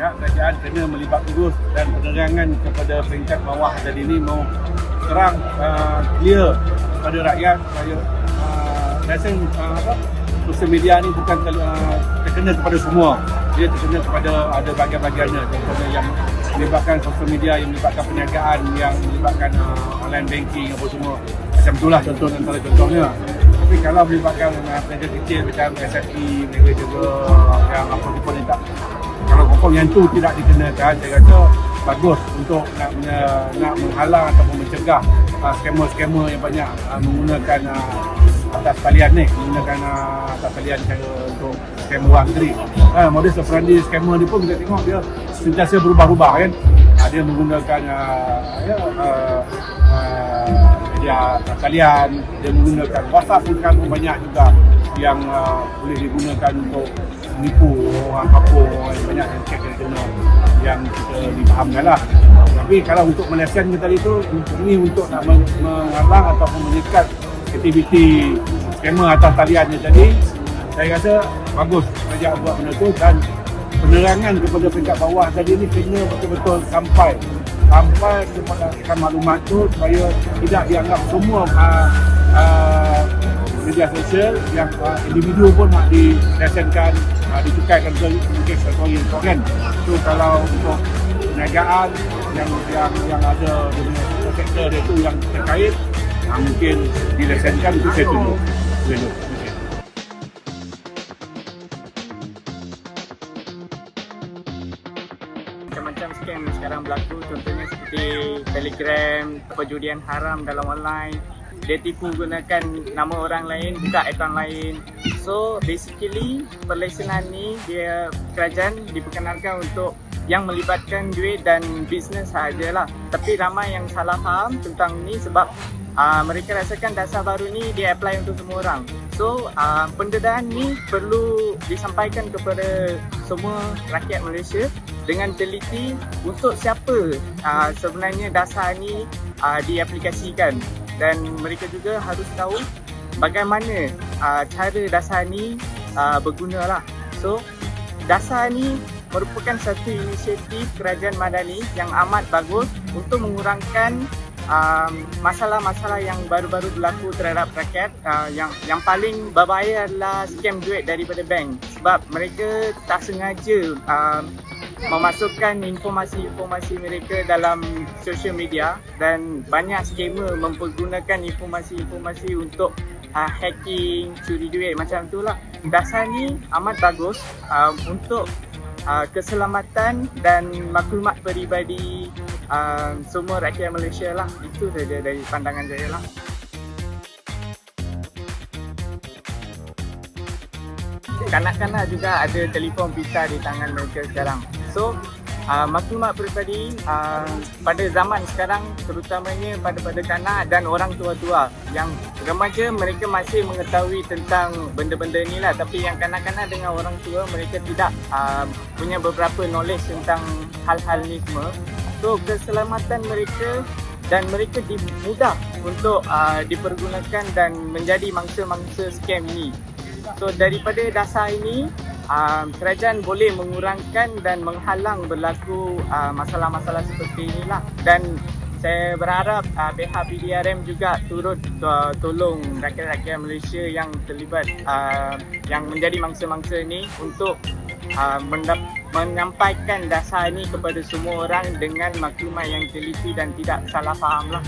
ya kerajaan kena melibat terus dan penerangan kepada peringkat bawah tadi ini mau terang uh, clear kepada rakyat supaya uh, lesen uh, apa sosial media ni bukan uh, terkena kepada semua. Dia terkena kepada ada bahagian-bahagiannya contohnya yang melibatkan sosial media yang melibatkan perniagaan yang melibatkan uh, online banking apa semua. Macam itulah contoh antara contohnya. Tapi kalau melibatkan uh, peniaga kecil macam SME mereka juga yang apa-apa ni tak kalau confirm yang tu tidak dikenakan saya rasa bagus untuk nak nak, menghalang ataupun mencegah uh, skamer-skamer yang banyak uh, menggunakan uh, atas talian ni menggunakan uh, atas talian cara untuk scam wang tadi uh, modus operandi skamer ni pun kita tengok dia sentiasa berubah-ubah kan? Uh, dia menggunakan uh, ya, uh, uh, media talian dia menggunakan WhatsApp pun kan banyak juga yang uh, boleh digunakan untuk menipu orang kampung yang banyak yang cek yang kena yang kita difahamkan lah. Tapi kalau untuk melesenkan tadi tu ini untuk nak meng- menghalang ataupun menyekat aktiviti skamer atas talian ni tadi saya rasa bagus kerajaan buat benda tu dan penerangan kepada peringkat bawah tadi ni kena betul-betul sampai. Sampai kepada maklumat tu supaya tidak dianggap semua uh, uh, media sosial yang uh, individu pun nak dilesenkan, uh, dicukaikan ke mungkin satu kan. So kalau untuk perniagaan yang yang yang ada punya sektor dia tu yang terkait uh, mungkin dilesenkan itu saya macam-macam scam sekarang berlaku contohnya seperti telegram perjudian haram dalam online dia tipu gunakan nama orang lain buka akaun lain. So basically perlesenan ni dia kerajaan diperkenalkan untuk yang melibatkan duit dan bisnes sahajalah. Tapi ramai yang salah faham tentang ni sebab uh, mereka rasakan dasar baru ni dia apply untuk semua orang. So uh, pendedahan ni perlu disampaikan kepada semua rakyat Malaysia dengan teliti untuk siapa uh, sebenarnya dasar ni uh, diaplikasikan dan mereka juga harus tahu bagaimana uh, cara dasar ni uh, berguna lah. So dasar ni merupakan satu inisiatif kerajaan madani yang amat bagus untuk mengurangkan um, masalah-masalah yang baru-baru berlaku terhadap rakyat uh, yang yang paling berbahaya adalah scam duit daripada bank sebab mereka tak sengaja um, memasukkan informasi-informasi mereka dalam social media dan banyak scammer mempergunakan informasi-informasi untuk uh, hacking, curi duit macam tu lah. Dasar ni amat bagus um, untuk uh, keselamatan dan maklumat peribadi um, semua rakyat Malaysia lah. Itu saja dari pandangan saya lah. Kanak-kanak juga ada telefon pintar di tangan mereka sekarang. So, uh, maklumat peribadi uh, pada zaman sekarang terutamanya pada pada kanak dan orang tua-tua yang remaja mereka masih mengetahui tentang benda-benda ni lah tapi yang kanak-kanak dengan orang tua mereka tidak uh, punya beberapa knowledge tentang hal-hal ni semua. So, keselamatan mereka dan mereka dimudah untuk uh, dipergunakan dan menjadi mangsa-mangsa scam ni. So daripada dasar ini um, kerajaan boleh mengurangkan dan menghalang berlaku uh, masalah-masalah seperti inilah dan saya berharap uh, pihak PDRM juga turut uh, tolong rakyat-rakyat Malaysia yang terlibat uh, yang menjadi mangsa-mangsa ini untuk uh, menyampaikan dasar ini kepada semua orang dengan maklumat yang teliti dan tidak salah faham lah.